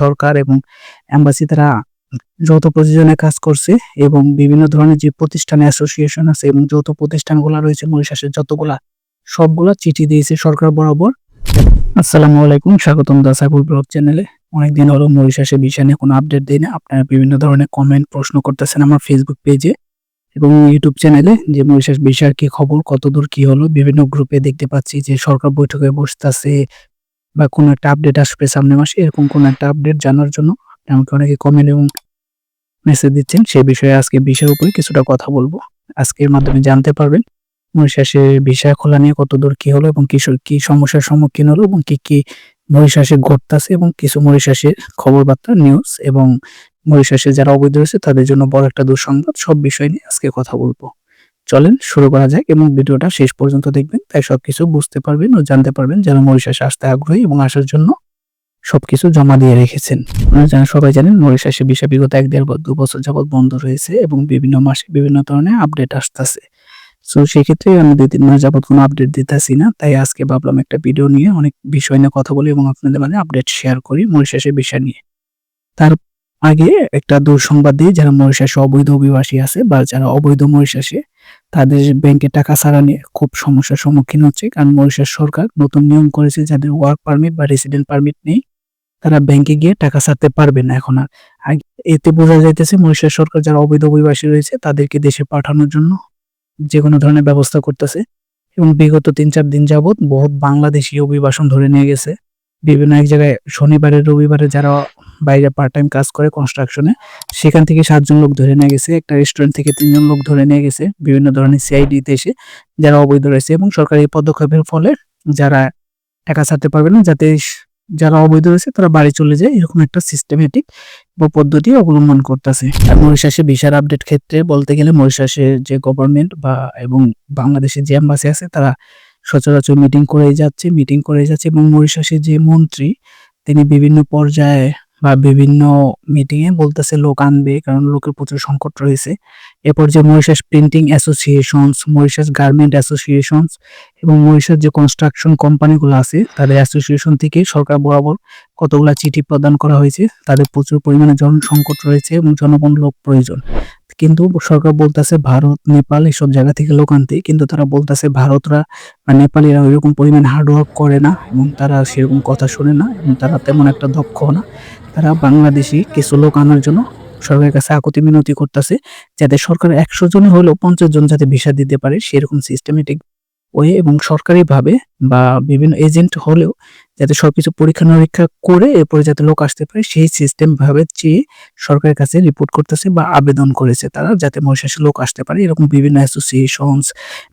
সরকার এবং এম্বাসি তারা যৌথ প্রযোজনে কাজ করছে এবং বিভিন্ন ধরনের যে প্রতিষ্ঠান অ্যাসোসিয়েশন আছে এবং যৌথ প্রতিষ্ঠানগুলো রয়েছে, মরিশাসের যতগুলা, সবগুলা চিঠি দিয়েছে সরকার বরাবর। আসসালামু আলাইকুম, স্বাগতম দাসাইবুল ব্লগ চ্যানেলে। অনেকদিন হলো মরিশাসের বিষয় নিয়ে কোনো আপডেট দিই না আপনারা বিভিন্ন ধরনের কমেন্ট প্রশ্ন করতেছেন আমার ফেসবুক পেজে এবং ইউটিউব চ্যানেলে যে মরিশাস বিষয়ের কি খবর, কতদূর কি হলো, বিভিন্ন গ্রুপে দেখতে পাচ্ছি যে সরকার বৈঠকে বসতেছে বা কোনো একটা আপডেট আসবে সামনে মাসে, এরকম কোনো একটা আপডেট জানার জন্য আমাকে অনেকে কমেন্ট এবং মেসেজ দিচ্ছেন। সেই বিষয়ে আজকে বিষয়ের উপরে কিছুটা কথা বলব। আজকের মাধ্যমে জানতে পারবেন মরিশাসের বিষয় খোলা নিয়ে কতদূর কি হলো এবং কি স- কি সমস্যার সম্মুখীন হলো এবং কি কি মরিশাসে ঘটতেছে এবং কিছু মরিশাসের খবর বার্তা নিউজ এবং মরিশাসে যারা অবৈধ রয়েছে তাদের জন্য বড় একটা দুঃসংবাদ। সব বিষয় নিয়ে আজকে কথা বলব। চলেন, শুরু করা যাক এবং ভিডিওটা শেষ পর্যন্ত দেখবেন। তাই সবকিছু বুঝতে পারবেন ও জানতে পারবেন যারা মরিশাসে আসতে আগ্রহী এবং আসার জন্য সবকিছু জমা দিয়ে রেখেছেন। আপনারা জানেন, সবাই জানেন মরিশাসে বিষয় বিগত এক দেড় দু বছর যাবত বন্ধ রয়েছে এবং বিভিন্ন মাসে বিভিন্ন ধরনের আপডেট আসতেছে। সো সেক্ষেত্রে আমি দুই তিন মাস যাবত কোনো আপডেট দিতেছি না। তাই আজকে ভাবলাম একটা ভিডিও নিয়ে অনেক বিষয় নিয়ে কথা বলি এবং আপনাদের মানে আপডেট শেয়ার করি মরিশাসের বিষয় নিয়ে। তার আগে একটা দুঃসংবাদ দিই, যারা মরিশাসে অবৈধ অভিবাসী আছে বা যারা অবৈধ মরিশাসে, তাদের ব্যাংকে টাকা ছাড়া নিয়ে খুব সমস্যার সম্মুখীন হচ্ছে। কারণ মরিশাস সরকার নতুন নিয়ম করেছে যাদের ওয়ার্ক পারমিট বা রেসিডেন্ট পারমিট নেই, তারা ব্যাংকে গিয়ে টাকা ছাড়তে পারবে না এখন আর। এতে বোঝা যাইতেছে মরিশাস সরকার যারা অবৈধ অভিবাসী রয়েছে, তাদেরকে দেশে পাঠানোর জন্য যে কোনো ধরনের ব্যবস্থা করতেছে। এবং বিগত তিন চার দিন যাবৎ বহুত বাংলাদেশি অভিবাসন ধরে নিয়ে গেছে। বিভিন্ন এক জায়গায় শনিবারে রবিবারে যারা বাইরে পার্ট টাইম কাজ করে কনস্ট্রাকশনে সেখান থেকে সাতজন লোক ধরে নিয়ে গেছে, একটা রেস্টুরেন্ট থেকে তিনজন লোক ধরে নিয়ে গেছে, বিভিন্ন ধরনের সিআইডিতে এসে যারা অবৈধ রয়েছে এবং সরকারি পদক্ষেপের ফলে যারা টাকা ছাড়তে পারবে না, যাতে যারা অবৈধ রয়েছে তারা বাড়ি চলে যায়, এরকম একটা সিস্টেমেটিক বা পদ্ধতি অবলম্বন করতেছে। আর মরিশাসে ভিসার আপডেট ক্ষেত্রে বলতে গেলে মরিশাসের যে গভর্নমেন্ট বা এবং বাংলাদেশের যে এম্বাসি আছে, তারা সচরাচর মিটিং করেই যাচ্ছে মিটিং করেই যাচ্ছে এবং মরিশাসের যে মন্ত্রী, তিনি বিভিন্ন পর্যায়ে বা বিভিন্ন মিটিং এ বলতেছে লোক আনবে, কারণ লোকের প্রচুর সংকট রয়েছে। এরপর যে Mauritius printing associations Mauritius garment associations এবং মরিশাস যে কনস্ট্রাকশন কোম্পানিগুলো আছে, তাদের অ্যাসোসিয়েশন থেকে সরকার বরাবর কতগুলা চিঠি প্রদান করা হয়েছে, তাদের প্রচুর পরিমাণে জন সংকট রয়েছে এবং জনগণ লোক প্রয়োজন। কিন্তু সরকার বলতেছে ভারত, নেপাল এসব জায়গা থেকে লোক আনতে, কিন্তু তারা বলতেছে ভারতরা বা নেপালিরা ওইরকম পরিমাণ হার্ডওয়ার্ক করে না এবং তারা সেরকম কথা শোনে না এবং তারা তেমন একটা দক্ষ না। তারা বাংলাদেশি কিছু লোক আনার জন্য সরকারের কাছে আকুতি মিনতি করতেছে, যাতে সরকার একশো জন হলেও পঞ্চাশ জন যাতে ভিসা দিতে পারে, সেরকম সিস্টেমেটিক ওয়ে এবং সরকারিভাবে বা বিভিন্ন এজেন্ট হলেও যাতে সবকিছু পরীক্ষা নিরীক্ষা করে এরপরে যাতে লোক আসতে পারে, সেই সিস্টেম ভাবে চেয়ে সরকারের কাছে রিপোর্ট করতেছে বা আবেদন করেছে তারা যাতে মহিষাসে লোক আসতে পারে। এরকম বিভিন্ন অ্যাসোসিয়েশনস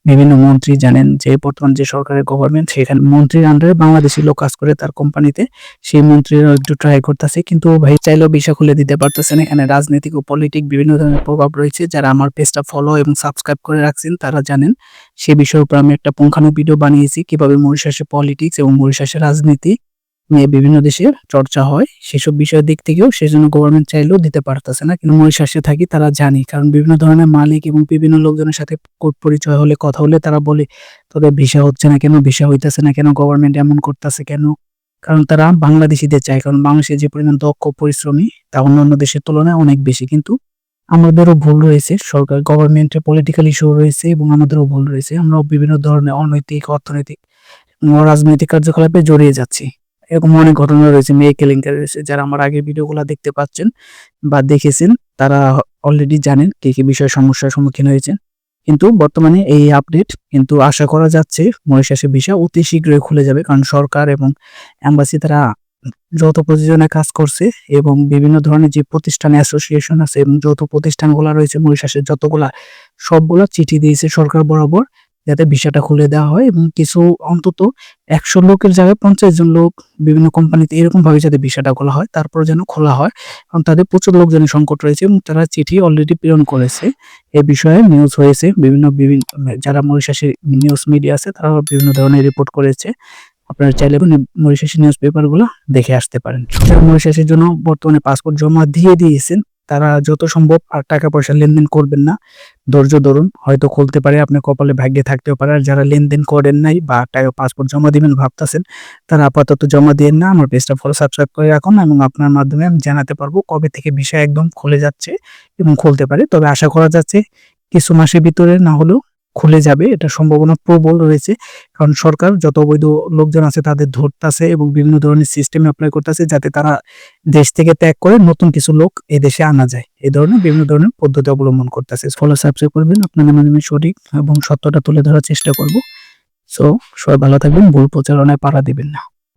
বিভিন্ন মন্ত্রী জানেন যে বর্তমান যে সরকারের গভর্নমেন্ট সেখানে মন্ত্রীর আন্ডারে বাংলাদেশি লোক কাজ করে তার কোম্পানিতে। সেই মন্ত্রীরা একটু ট্রাই করতেছে কিন্তু ভাই চাইলেও ভিসা খুলে দিতে পারতেছে না। এখানে রাজনৈতিক ও পলিটিক বিভিন্ন ধরনের প্রভাব রয়েছে। যারা আমার পেজটা ফলো এবং সাবস্ক্রাইব করে রাখছেন তারা জানেন সে বিষয়ের উপর আমি একটা পুঙ্খানু ভিডিও বানিয়েছি, কীভাবে মরিশাসে পলিটিক্স এবং মরিশাসের রাজনীতি নিয়ে বিভিন্ন দেশে চর্চা হয়, সেসব বিষয়ের দিক থেকেও সেজন্য গভর্নমেন্ট চাইলেও দিতে পারতেছে না। কিন্তু মরিশাসে থাকি তারা জানি, কারণ বিভিন্ন ধরনের মালিক এবং বিভিন্ন লোকজনের সাথে পরিচয় হলে, কথা হলে তারা বলে, তোদের ভিসা হচ্ছে না কেন? ভিসা হইতেছে না কেন? গভর্নমেন্ট এমন করতেছে কেন? কারণ তারা বাংলাদেশিদের চায়, কারণ বাংলাদেশে যে পরিমাণ দক্ষ, পরিশ্রমী, তা অন্যান্য দেশের তুলনায় অনেক বেশি। কিন্তু আমাদেরও ভুল রয়েছে, সরকার গভর্নমেন্টের পলিটিক্যাল ইস্যু রয়েছে এবং আমাদেরও ভুল রয়েছে। আমরাও বিভিন্ন ধরনের অনৈতিক, অর্থনৈতিক রাজনৈতিক কার্যকলাপে জড়িয়ে যাচ্ছি। এরকম অনেক ঘটনা রয়েছে, মেয়ে কেলেঙ্কারি রয়েছে। যারা আমার আগের ভিডিওগুলো দেখতে পাচ্ছেন বা দেখেছেন, তারা অলরেডি জানেন কি কি বিষয়ে সমস্যার সম্মুখীন হয়েছে কিন্তু বর্তমানে এই আপডেট কিন্তু আশা করা যাচ্ছে মরিশাসের বিষয় অতি শীঘ্রই খুলে যাবে। কারণ সরকার এবং অ্যাম্বাসি তারা যৌথ প্রযোজনে কাজ করছে এবং বিভিন্ন ধরনের যে প্রতিষ্ঠান অ্যাসোসিয়েশন আছে এবং যৌথ প্রতিষ্ঠানগুলো রয়েছে মরিশাসের যতগুলা, সবগুলা চিঠি দিয়েছে সরকার বরাবর যাতে ভিসাটা খুলে দেওয়া হয় এবং কিছু অন্তত একশো লোকের জায়গায় পঞ্চাশ জন লোক বিভিন্ন কোম্পানিতে এরকম ভাবে যাতে ভিসাটা খোলা হয়, তারপর যেন খোলা হয়। কারণ তাদের প্রচুর লোকজনের সংকট রয়েছে এবং তারা চিঠি অলরেডি প্রেরণ করেছে। এ বিষয়ে নিউজ হয়েছে, বিভিন্ন বিভিন্ন যারা মরিশাসের নিউজ মিডিয়া আছে তারা বিভিন্ন ধরনের রিপোর্ট করেছে। আপনারা চাইলে মরিশাসের নিউজ পেপারগুলো দেখে আসতে পারেন। মরিশাসের জন্য বর্তমানে পাসপোর্ট জমা দিয়ে দিয়েছেন। তারা যত সম্ভব আর টাকা পয়সা লেনদেন করবেন না। ধৈর্য ধরুন, হয়তো খুলতে পারে, আপনার কপালে ভাগ্যে থাকতেও পারে। আর যারা লেনদেন করেন নাই বা টাকা পাসপোর্ট জমা দিবেন ভাবতেছেন, তারা আপাতত জমা দিয়ে না। আমার পেজটা ফলো সাবস্ক্রাইব করে রাখুন এবং আপনার মাধ্যমে আমি জানাতে পারব কবে থেকে বিষয় একদম খুলে যাচ্ছে এবং খুলতে পারে। তবে আশা করা যাচ্ছে, কিছু মাসের ভিতরে না হলেও খুলে যাবে, এটা সম্ভাবনা প্রবল রয়েছে। কারণ সরকার যত অবৈধ লোকজন আছে তাদের ধরতেছে এবং বিভিন্ন ধরনের সিস্টেম অ্যাপ্লাই করতেছে যাতে তারা দেশ থেকে ত্যাগ করে নতুন কিছু লোক এই দেশে আনা যায়। এই ধরনের বিভিন্ন ধরনের পদ্ধতি অবলম্বন করতেছে। ফলো সাবস্ক্রাইব করবেন আপনাদের মাধ্যমে সঠিক এবং সত্যটা তুলে ধরার চেষ্টা করব। সো সবাই ভালো থাকবেন, ভুল প্রচারণায় পাড়া দিবেন না।